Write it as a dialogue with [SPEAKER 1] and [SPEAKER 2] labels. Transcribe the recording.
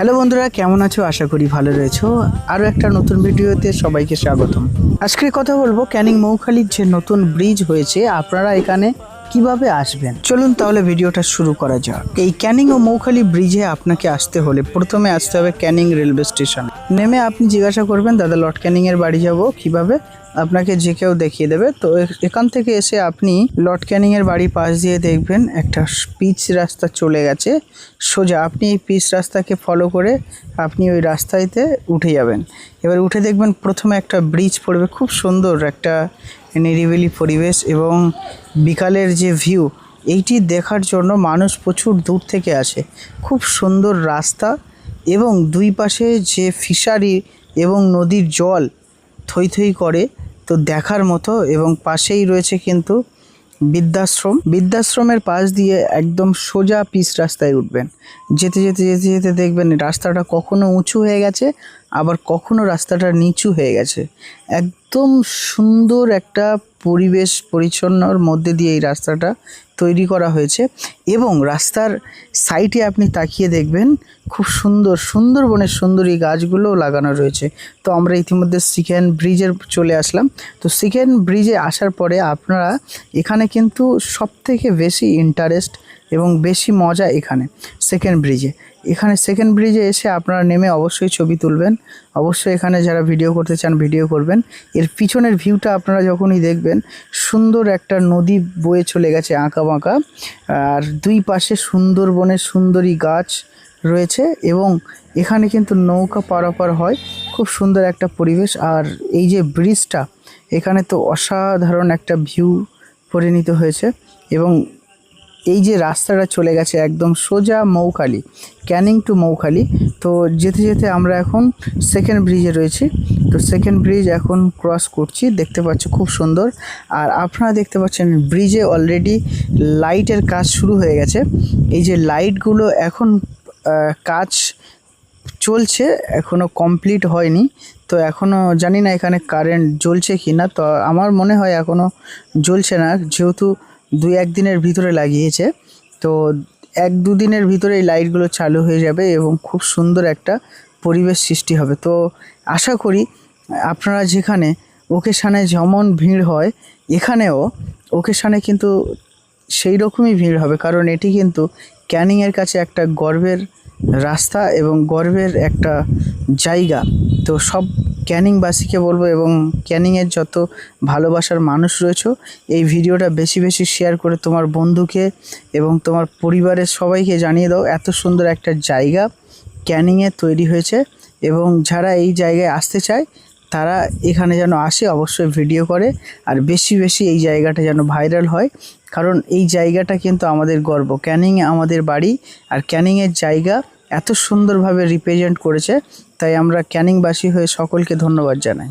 [SPEAKER 1] Hello বন্ধুরা, কেমন আছো? আশা করি ভালো রয়েছো। আরও একটা নতুন ভিডিওতে সবাইকে স্বাগতম। আজকে কথা বলব ক্যানিং মৌখালির যে নতুন ব্রিজ হয়েছে, আপনারা এখানে কীভাবে আসবেন? চলুন তাহলে ভিডিওটা শুরু করা যাক। এই ক্যানিং ও মৌখালি ব্রিজে আপনাকে আসতে হলে প্রথমে আসতে হবে ক্যানিং রেলওয়ে স্টেশন। নেমে আপনি জিজ্ঞাসা করবেন, দাদা, লর্ড ক্যানিং এর বাড়ি যাব? কীভাবে? আপনাকে যে কেউ দেখিয়ে দেবে। তো এখান থেকে এসে আপনি লর্ড ক্যানিং এর বাড়ি পাশ দিয়ে দেখবেন একটা পিচ রাস্তা চলে গেছে। সোজা আপনি এই পিচ রাস্তাকে ফলো করে আপনি ওই রাস্তাইতে উঠে যাবেন। এবার উঠে দেখবেন প্রথমে একটা ব্রিজ পড়বে। খুব সুন্দর একটা নিরিবিলি পরিবেশ এবং বিকালের যে ভিউ এইটি দেখার জন্য মানুষ প্রচুর দূর থেকে আসে। খুব সুন্দর রাস্তা এবং দুই পাশে যে ফিশারি এবং নদীর জল থই থই করে তো দেখার মতো এবং পাশেই রয়েছে কিন্তু বৃদ্ধাশ্রম। বৃদ্ধাশ্রমের পাশ দিয়ে একদম সোজা পিচ রাস্তায় উঠবেন। যেতে যেতে যেতে যেতে দেখবেন রাস্তাটা কখনো উঁচু হয়ে গেছে আবার কখনো রাস্তাটা নিচু হয়ে গেছে। একদম সুন্দর একটা পরিবেশ পরিচ্ছন্নর মধ্যে দিয়ে এই রাস্তাটা তৈরি করা হয়েছে এবং রাস্তার সাইডে আপনি তাকিয়ে দেখবেন খুব সুন্দর, সুন্দরবনের সুন্দর গাছগুলোও লাগানো রয়েছে। তো আমরা ইতিমধ্যে সিকেন ব্রিজের চলে আসলাম। তো সিকেন ব্রিজে আসার পরে আপনারা এখানে কিন্তু সব থেকে বেশি ইন্টারেস্ট এবং বেশি মজা এখানে সেকেন্ড ব্রিজে এখানে সেকেন্ড ব্রিজে এসে আপনারা নেমে অবশ্যই ছবি তুলবেন। অবশ্যই এখানে যারা ভিডিও করতে চান ভিডিও করবেন। এর পিছনের ভিউটা আপনারা যখনই দেখবেন, সুন্দর একটা নদী বয়ে চলে গেছে আঁকা বাঁকা। আর দুই পাশে সুন্দরবনের সুন্দরী গাছ রয়েছে এবং এখানে কিন্তু নৌকা পারাপার হয়। খুব সুন্দর একটা পরিবেশ। আর এই যে ব্রিজটা এখানে তো অসাধারণ একটা ভিউ পরিণত হয়েছে এবং এই যে রাস্তাটা চলে গেছে একদম সোজা মৌখালি, ক্যানিং টু মৌখালি। তো যেতে যেতে আমরা এখন সেকেন্ড ব্রিজে রয়েছি। তো সেকেন্ড ব্রিজ এখন ক্রস করছি, দেখতে পাচ্ছি খুব সুন্দর। আর আপনারা দেখতে পাচ্ছেন ব্রিজে অলরেডি লাইটের কাজ শুরু হয়ে গেছে। এই যে লাইটগুলো এখন কাজ চলছে, এখনও কমপ্লিট হয়নি। তো এখনও জানি না এখানে কারেন্ট জ্বলছে কি না তো আমার মনে হয় এখনও জ্বলছে না। যেহেতু দুই একদিনের ভিতরে লাগিয়েছে। তো এক দুদিনের ভিতরে এই লাইটগুলো চালু হয়ে যাবে এবং খুব সুন্দর একটা পরিবেশ সৃষ্টি হবে। তো আশা করি আপনারা যেখানে ওকেশানে যেমন ভিড় হয়, এখানেও ওকেশানে কিন্তু সেই রকমই ভিড় হবে। কারণ এটি কিন্তু ক্যানিংয়ের কাছে একটা গর্বের রাস্তা এবং গর্বের একটা জায়গা। তো সব ক্যানিংবাসীকে বলব এবং ক্যানিংয়ের যত ভালোবাসার মানুষ রয়েছে, এই ভিডিওটা বেশি বেশি শেয়ার করে তোমার বন্ধুকে এবং তোমার পরিবারের সবাইকে জানিয়ে দাও এত সুন্দর একটা জায়গা ক্যানিংয়ে তৈরি হয়েছে এবং যারা এই জায়গায় আসতে চায়, তারা এখানে যেন আসে অবশ্যই ভিডিও করে আর বেশি বেশি এই জায়গাটা যেন ভাইরাল হয়। কারণ এই জায়গাটা কিন্তু আমাদের গর্ব। ক্যানিং আমাদের বাড়ি আর ক্যানিংয়ের জায়গা এত সুন্দরভাবে রিপ্রেজেন্ট করেছে তাই আমরা ক্যানিংবাসী হয়ে সকলকে ধন্যবাদ জানাই।